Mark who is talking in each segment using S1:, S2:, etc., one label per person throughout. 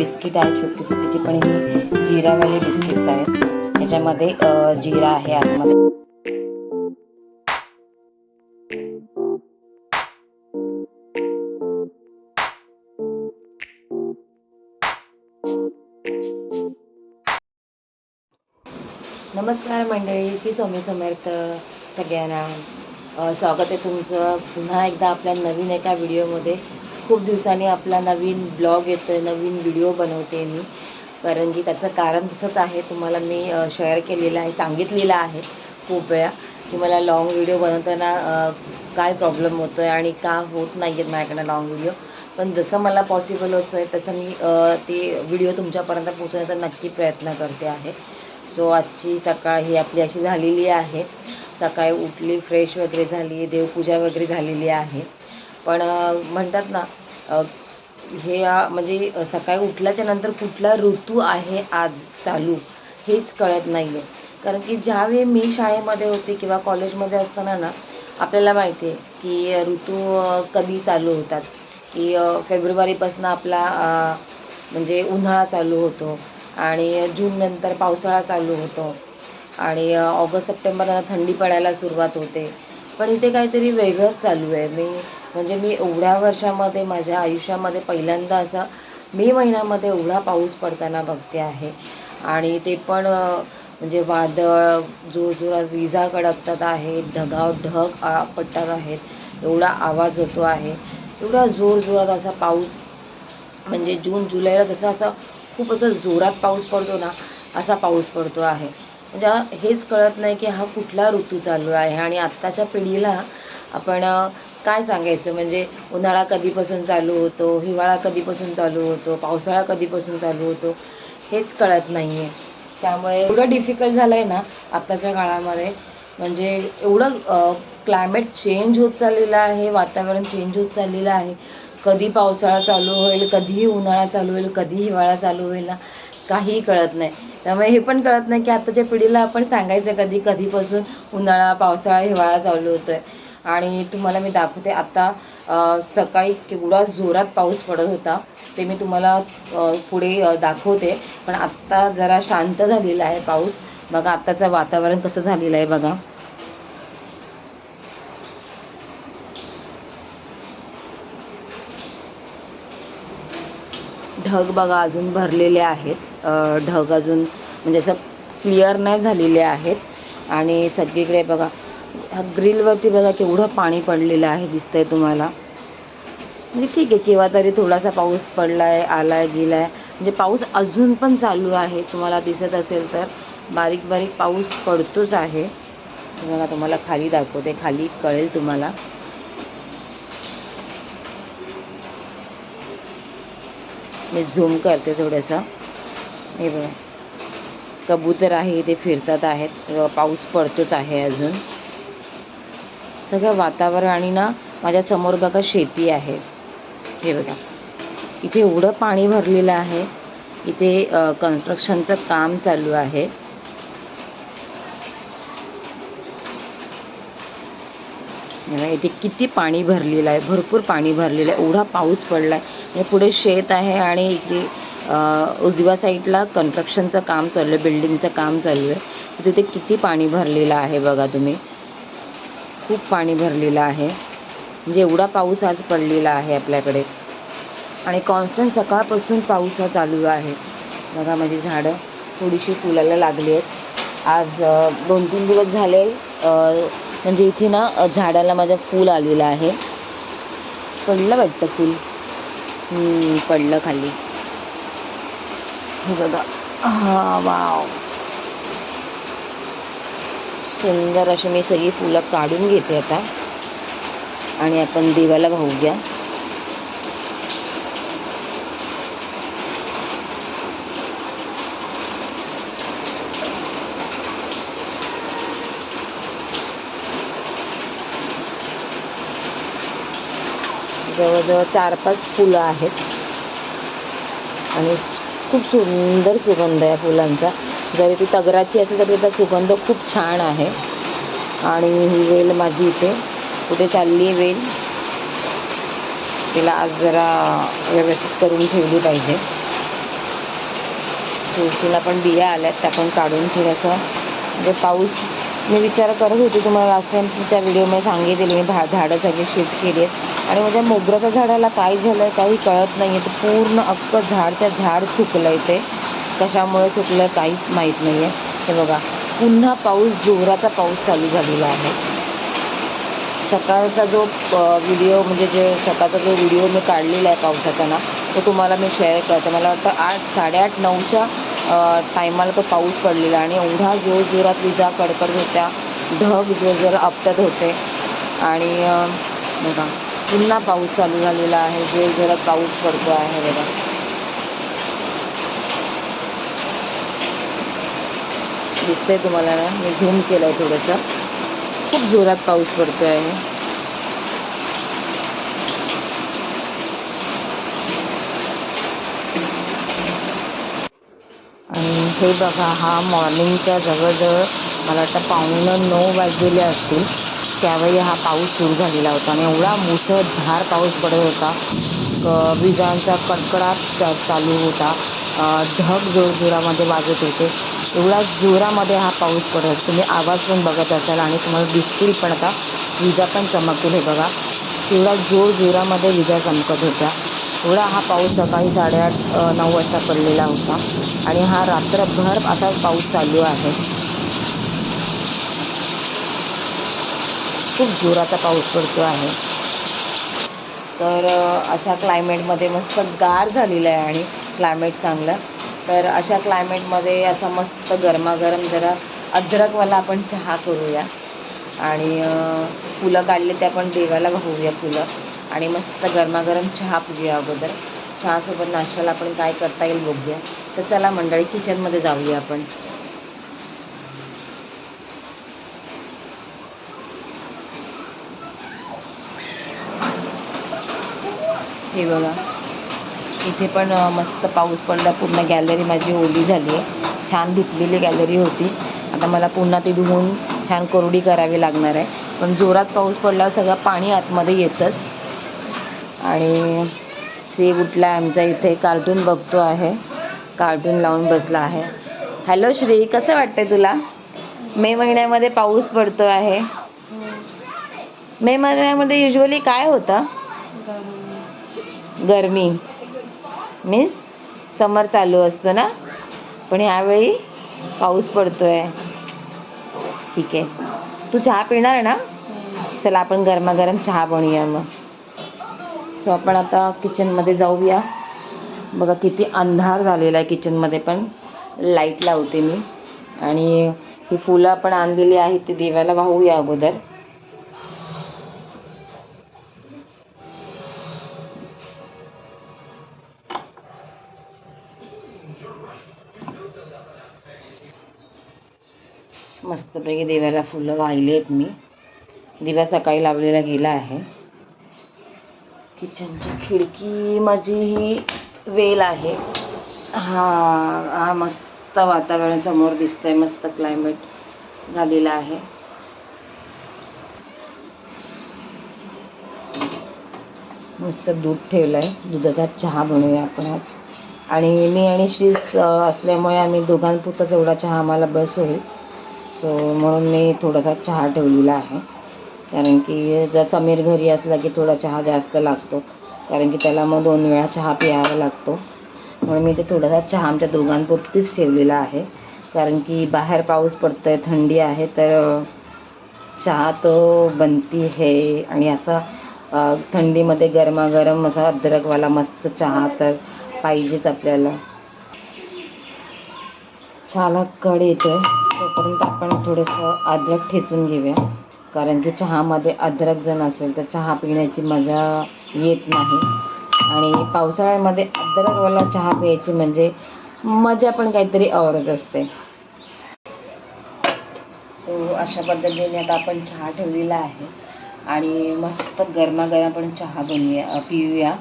S1: Biscuit आहे छोटी छोटीची पण ही जिरावाले बिस्किट्स आहेत. याच्यामध्ये जिरा आहे आतमध्ये. नमस्कार मंडळी श्री स्वामी समर्थ सगळ्यांना. स्वागत आहे तुमचं पुन्हा एकदा आपल्या नवीन एका व्हिडिओमध्ये. खूप दिवसांनी आपला नवीन ब्लॉग येतो आहे नवीन व्हिडिओ बनवते मी. कारण की त्याचं कारण तसंच आहे. तुम्हाला मी शेअर केलेलं आहे सांगितलेलं आहे खूप वेळा की मला लाँग व्हिडिओ बनवताना काय प्रॉब्लेम होतो आहे आणि का होत नाही आहेत माझ्याकडनं लाँग व्हिडिओ पण जसं मला पॉसिबल होतं आहे तसं मी ते व्हिडिओ तुमच्यापर्यंत पोहोचवण्याचा नक्की प्रयत्न करते आहे. सो आजची सकाळ ही आपली अशी झालेली आहे. सकाळी उठली फ्रेश वगैरे झाली देवपूजा वगैरे झालेली आहे. पण म्हणतात ना हे म्हणजे सकाळी उठल्याच्या नंतर कुठला ऋतू आहे आज चालू हेच कळत नाही आहे कारण की ज्यावेळी मी शाळेमध्ये होते किंवा कॉलेजमध्ये असताना ना आपल्याला माहिती आहे की ऋतू कधी चालू होतात. की फेब्रुवारीपासून आपला म्हणजे उन्हाळा चालू होतो आणि जूननंतर पावसाळा चालू होतो आणि ऑगस्ट सप्टेंबरला थंडी पडायला सुरुवात होते. पण इथे काहीतरी वेगळंच चालू आहे. मी म्हणजे मी एवढ्या वर्षामध्ये माझ्या आयुष्यामध्ये पहिल्यांदा असा मे महिन्यामध्ये एवढा पाऊस पडताना बघते आहे. आणि ते पण म्हणजे वादळ जोरजोरात विजा कडकतात आहेत ढगाव ढग पडतात आहेत एवढा आवाज होतो आहे. एवढा जोरजोरात असा पाऊस म्हणजे जून जुलैला जसं असं खूप असं जोरात पाऊस पडतो ना असा पाऊस पडतो आहे. म्हणजे हेच कळत नाही की हा कुठला ऋतू चालू आहे. आणि आत्ताच्या पिढीला आपण काय सांगायचं? म्हणजे उन्हाळा कधीपासून चालू होतो हिवाळा कधीपासून चालू होतो पावसाळा कधीपासून चालू होतो हेच कळत नाही आहे त्यामुळे एवढं डिफिकल्ट झालं आहे ना आत्ताच्या काळामध्ये. म्हणजे एवढं क्लायमेट चेंज होत चाललेलं आहे वातावरण चेंज होत चाललेलं आहे. कधी पावसाळा चालू होईल कधीही उन्हाळा चालू होईल कधी हिवाळा चालू होईल ना काहीही कळत नाही. त्यामुळे हे पण कळत नाही की आताच्या पिढीला आपण सांगायचं कधी कधीपासून उन्हाळा पावसाळा हिवाळा चालू होतो आहे आणि तुम्हाला मी दाखवते आता सकाळी केवढा जोरात पाऊस पडत होता ते मी तुम्हाला पुढे दाखवते. पण आत्ता जरा शांत झालेला आहे पाऊस. बघा आत्ताचं वातावरण कसं झालेलं आहे बघा. ढग बघा अजून भरलेले आहेत. ढग अजून म्हणजे असं क्लिअर नाही झालेले आहेत. आणि सगळीकडे बघा ह्या ग्रिलवरती बघा केवढं पाणी पडलेलं आहे दिसतंय तुम्हाला. म्हणजे ठीक आहे केव्हा तरी थोडासा पाऊस पडला आहे आला आहे गेला आहे म्हणजे पाऊस अजून पण चालू आहे तुम्हाला दिसत असेल तर. बारीक बारीक पाऊस पडतोच आहे. बघा तुम्हाला खाली दाखवते खाली कळेल तुम्हाला. मी झूम करते थोडंसं. हे बघा. कबूतर आहे इथे फिरतात आहेत. पाऊस पडतोच आहे अजून. सगळं वातावरण आणि ना माझ्यासमोर बघा शेती आहे. हे बघा. इथे एवढं पाणी भरलेलं आहे. इथे कन्स्ट्रक्शनचं काम चालू आहे. इथे किती पाणी भरलेलं आहे. भरपूर पाणी भरलेलं आहे. एवढा पाऊस पडला आहे पुढे शेत आहे आणि इथे उजव्या साईडला कन्स्ट्रक्शनचं काम चालू आहे. बिल्डिंगचं काम चालू आहे. तर तिथे किती पाणी भरलेलं आहे बघा तुम्ही. खूप पाणी भरलेलं आहे. म्हणजे एवढा पाऊस आज पडलेला आहे आपल्याकडे. आणि कॉन्स्टंट सकाळपासून पाऊस हा चालू आहे. बघा माझी झाडं थोडीशी फुलायला लागली आहेत. आज दोन तीन दिवस झाले म्हणजे इथे ना झाडाला माझ्या फूल आलेलं आहे. पडलं वाटतं फूल. पडलं खाली. हे बघा. हा वाव. सुंदर अशी मी सगळी फुलं काढून घेते आता. आणि आपण देवाला वाहूया जवळजवळ चार पाच फुलं आहेत. आणि खूप सुंदर सुगंध आहे फुलांचा. जरी ती तगराची असेल तरी त्याचा सुगंध खूप छान आहे. आणि ही वेल माझी इथे. कुठे चालली आहे वेल? तिला आज जरा व्यवस्थित करून ठेवली पाहिजे. तुळशीला पण बिया आल्यात त्या पण काढून थोडंसं म्हणजे पाऊस मी विचार करत होते तुम्हाला लास्ट टाईमच्या व्हिडिओमध्ये सांगितलेली मी भा झाडं सगळी शिफ्ट केली आहेत. आणि माझ्या मोगऱ्याच्या झाडाला काय झालं आहे काही कळत नाही आहे ते पूर्ण अख्खं झाडच्या झाड सुकलं आहे ते. कशामुळे सुटलं काहीच माहीत नाही आहे हे बघा पुन्हा पाऊस जोराचा पाऊस चालू झालेला आहे. सकाळचा जो व्हिडिओ म्हणजे जे सकाळचा जो व्हिडिओ मी काढलेला आहे पावसाचा ना तो तुम्हाला मी शेअर करते. मला वाटतं आठ साडेआठ नऊच्या टायमाला तो पाऊस पडलेला आणि एवढा जोर जोरात विजा कडकड होत्या. ढग जोर जोर आपटत होते. आणि बघा पुन्हा पाऊस चालू झालेला आहे. जोर जोरात पाऊस पडतो आहे बघा. दिसतंय तुम्हाला ना? मी झूम केलं आहे थोडंसं. खूप जोरात पाऊस पडतो आहे. आणि हे बघा हा मॉर्निंगच्या जवळजवळ मला वाटतं पावणे नऊ वाजलेले असतील. त्यावेळी हा पाऊस सुरू झालेला होता आणि एवढा मुसळधार पाऊस पडत होता. विजांचा कडकडाट चा- चालू होता. ढग जोरजोरामध्ये वाजत होते. एवढा जोरामध्ये हा पाऊस पडत तुम्ही आवाज पण बघत असाल आणि तुम्हाला दिसतील पण आता. विजा पण चमकतील हे बघा. एवढा जोर जोरामध्ये विजा चमकत होत्या. एवढा हा पाऊस सकाळी साडेआठ नऊ वाजता पडलेला होता. आणि हा रात्रभर असा पाऊस चालू आहे. खूप जोराचा पाऊस पडतो आहे. तर अशा क्लायमेटमध्ये मस्त गार झालेलं आहे आणि क्लायमेट चांगलं. तर अशा क्लायमेटमध्ये असा मस्त गरमागरम जरा अद्रकवाला आपण चहा करूया. आणि फुलं काढले ते आपण देवाला वाहूया फुलं. आणि मस्त गरमागरम चहा पिऊया अगोदर. चहासोबत नाश्त्याला आपण काय करता येईल बघूया. तर चला मंडळी किचनमध्ये जाऊया आपण. हे बघा. इथे पण मस्त पाऊस पडला. पूर्ण गॅलरी माझी ओली झाली आहे. छान धुतलेली गॅलरी होती. आता मला पुन्हा ती धुवून छान कोरडी करावी लागणार आहे. पण जोरात पाऊस पडल्यावर सगळं पाणी आतमध्ये येतंच. आणि सेव उठला आमचा इथे. कार्टून बघतो आहे. कार्टून लावून बसला आहे. हॅलो श्री. कसं वाटतंय तुला? मे महिन्यामध्ये पाऊस पडतो आहे. मे महिन्यामध्ये युजली काय होतं? गरमी. मीन्स समर चालू असतं ना? पण ह्यावेळी पाऊस पडतोय. ठीक आहे. तू चहा पिणार ना? चला आपण गरमागरम चहा बनवूया मग. सो आपण आता किचनमध्ये जाऊया. बघा किती अंधार झालेला आहे किचनमध्ये पण. लाइट लावते मी. आणि ही फुलं आपण आणलेली आहेत ती देवाला वाहूया अगोदर. मस्तपैकी देवाला फुलं वाहिले आहेत मी. दिवा सकाळी लावलेला गेला आहे. किचनची खिडकी माझी ही वेल आहे. हा हा मस्त वातावरण समोर दिसतंय मस्त क्लायमेट झालेलं आहे. मस्त दूध ठेवलं आहे दुधाचा चहा बनवूया आपण आज. आणि मी आणि श्रीस असल्यामुळे आम्ही दोघांपुरताच एवढा चहा आम्हाला बस होईल. सो म्हणून मी थोडासा चहा ठेवलेला आहे. कारण की जर समीर घरी असला की थोडा चहा जास्त लागतो. कारण की त्याला मग दोन वेळा चहा प्यावा लागतो. म्हणून मी ते थोडासा चहा आमच्या दोघांपुरतीच ठेवलेला आहे. कारण की बाहेर पाऊस पडतो आहे थंडी आहे तर चहा तो बनती है आणि असा थंडीमध्ये गरमागरम असा अद्रकवाला मस्त चहा तर पाहिजेच आपल्याला. चहाला कड येतोय. तोपर्यंत आपण थोडंसं अद्रक ठेचून घेऊया. कारण की चहामध्ये अद्रक जण असेल तर चहा पिण्याची मजा येत नाही. आणि पावसाळ्यामध्ये अद्रकवाला चहा प्यायची म्हणजे मजा पण काहीतरी औरत असते. सो अशा पद्धतीने आता आपण चहा ठेवलेला आहे. आणि मस्त गरमागरम आपण चहा बनवूया पिऊया.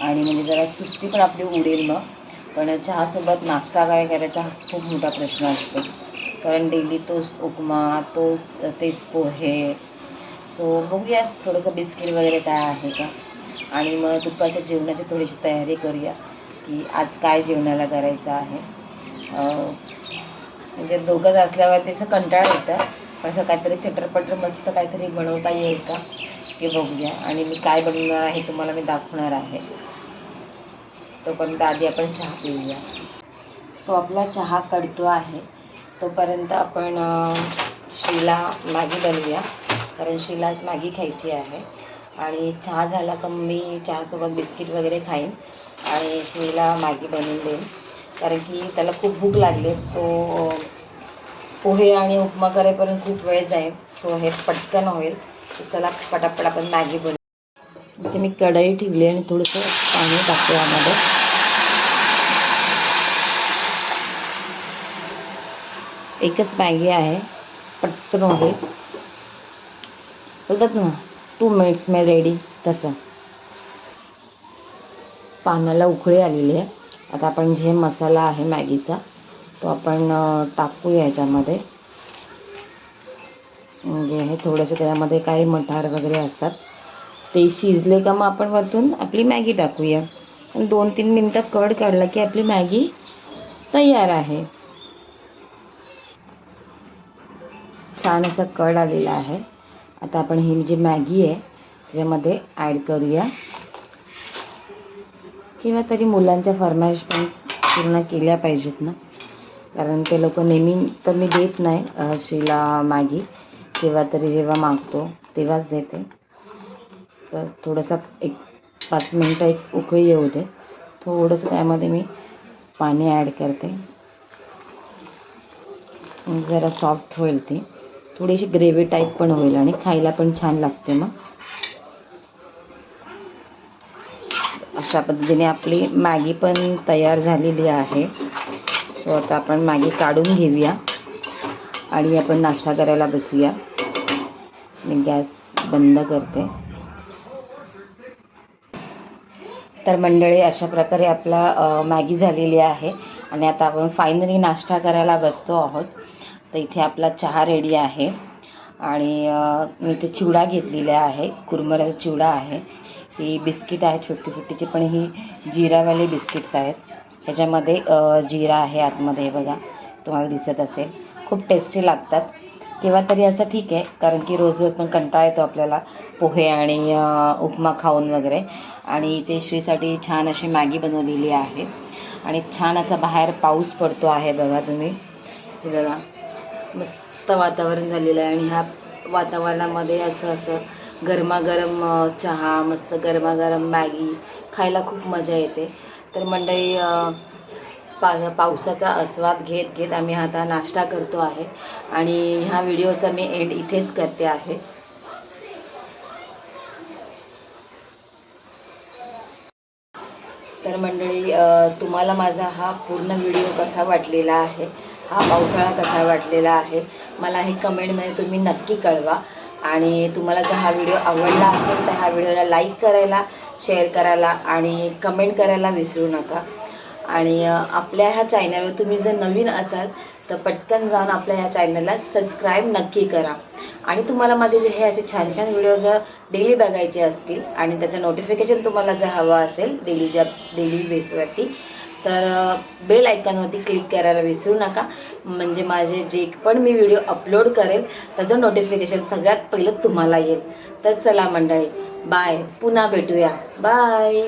S1: आणि म्हणजे जरा सुस्ती पण आपली उडेल मग. पण चहासोबत नाश्ता काय करायचा हा खूप मोठा प्रश्न असतो. कारण डेली तोच उपमा तोच तेच पोहे. सो बघूया थोडंसं बिस्किट वगैरे काय आहे का? आणि मग दुपारच्या जेवणाची थोडीशी तयारी करूया की आज काय जेवणाला करायचं आहे. म्हणजे दोघंच असल्यावर त्याचं कंटाळा येतं. असं काहीतरी चटरपटर मस्त काहीतरी बनवता येईल का? ते बघूया. आणि मी काय बनवणार आहे तुम्हाला मी दाखवणार आहे. तोपर्यंत आधी आपण चहा पिऊया. सो आपला चहा कडतो आहे. तोपर्यंत आपण शिला श्रीला मॅगी बनवूया. कारण शिलाच मॅगी खायची आहे. आणि चहा झाला का मी चहासोबत बिस्किट वगैरे खाईन. आणि श्रीला मॅगी बनवून देईन. कारण की त्याला खूप भूक लागली सो पोहे आणि उपमा करेपर्यंत खूप वेळ जाईल. सो हे पटकन होईल. चला पटापट आपण मॅगी बनवू. इथे मी कढई ठेवली आणि थोडंसं पाणी टाकते यामध्ये. एकच मॅगी आहे. पटकन होईल. बोलतात ना टू मिनिट्स में रेडी तसं. पानाला उकळी आलेली आहे. आता आपण जे मसाला आहे मॅगीचा तो आपण टाकूया याच्यामध्ये. म्हणजे हे थोडंसं त्याच्यामध्ये काही मठार वगैरे असतात. ते शिजले का मग आपण वरतून आपली मॅगी टाकूया. दोन तीन मिनटं कड काढला की आपली मॅगी तयार आहे. छान असा कड आलेला आहे. आता आपण ही जी मॅगी आहे त्याच्यामध्ये ॲड करूया. किंवा तरी मुलांच्या फरमाईश पण पूर्ण केल्या पाहिजेत ना. कारण ते लोक नेहमी तर मी देत नाही अ, मॅगी. किंवा तरी जेव्हा मागतो तेव्हाच देते. तर थोडंसं एक पाच मिनटं एक उकळी येऊ दे. थोडंसं त्यामध्ये मी पाणी ॲड करते. जरा सॉफ्ट होईल ती. थोडीशी ग्रेव्ही टाईप पण होईल आणि खायला पण छान लागते मग. अशा पद्धतीने आपली मॅगी पण तयार झालेली आहे. सो आता आपण मॅगी काढून घेऊया. आणि आपण नाश्ता करायला बसूया. मी गॅस बंद करते. तर मंडळी अशा प्रकारे आपला मॅगी झालेली आहे. आणि आता आपण फायनली नाश्ता करायला बसतो आहोत. तर इथे आपला चहा रेडी आहे. आणि मी इथे चिवडा घेतलेला आहे. कुरमऱ्याचा चिवडा आहे. ही बिस्किट आहेत फिफ्टी फिफ्टीची पण ही जिरावाले बिस्किट्स आहेत. ह्याच्यामध्ये जिरा आहे आतमध्ये बघा. तुम्हाला दिसत असेल. खूप टेस्टी लागतात. किंवा तरी असं ठीक आहे कारण की रोज रोज पण कंटाळा येतो आपल्याला पोहे आणि उपमा खाऊन वगैरे. आणि इथे श्रीसाठी छान अशी मॅगी बनवलेली आहे. आणि छान असा बाहेर पाऊस पडतो आहे बघा तुम्ही. हे बघा. मस्त वातावरण झालेलं आहे आणि ह्या वातावरणामध्ये असं असं गरमागरम चहा मस्त गरमागरम मॅगी खायला खूप मजा येते. तर मंडळी पा पावसाचा आस्वाद घेत घेत आम्ही आता नाश्ता करतो आहे. आणि ह्या व्हिडिओचा मी एंड इथेच करते आहे. तर मंडळी तुम्हाला माझा हा पूर्ण व्हिडिओ कसा वाटलेला आहे? हा पावसाळा कसा वाटलेला आहे? मला हे कमेंटमध्ये तुम्ही नक्की कळवा. आणि तुम्हाला जर हा व्हिडिओ आवडला असेल तर ह्या व्हिडिओला लाईक करायला शेअर करायला आणि कमेंट करायला विसरू नका. आणि आपल्या ह्या चॅनलवर तुम्ही जर नवीन असाल तर पटकन जाऊन आपल्या ह्या चॅनलला सबस्क्राईब नक्की करा. आणि तुम्हाला माझे जे हे असे छान छान व्हिडिओ जर डेली बघायचे असतील आणि त्याचं नोटिफिकेशन तुम्हाला जर हवं असेल डेलीच्या डेली बेसवरती तर बेल आयकॉनवरती क्लिक करायला विसरू नका. म्हणजे माझे जे पण मी व्हिडिओ अपलोड करेल त्याचं नोटिफिकेशन सगळ्यात पहिलं तुम्हाला येईल. तर चला मंडळी बाय पुन्हा भेटूया. बाय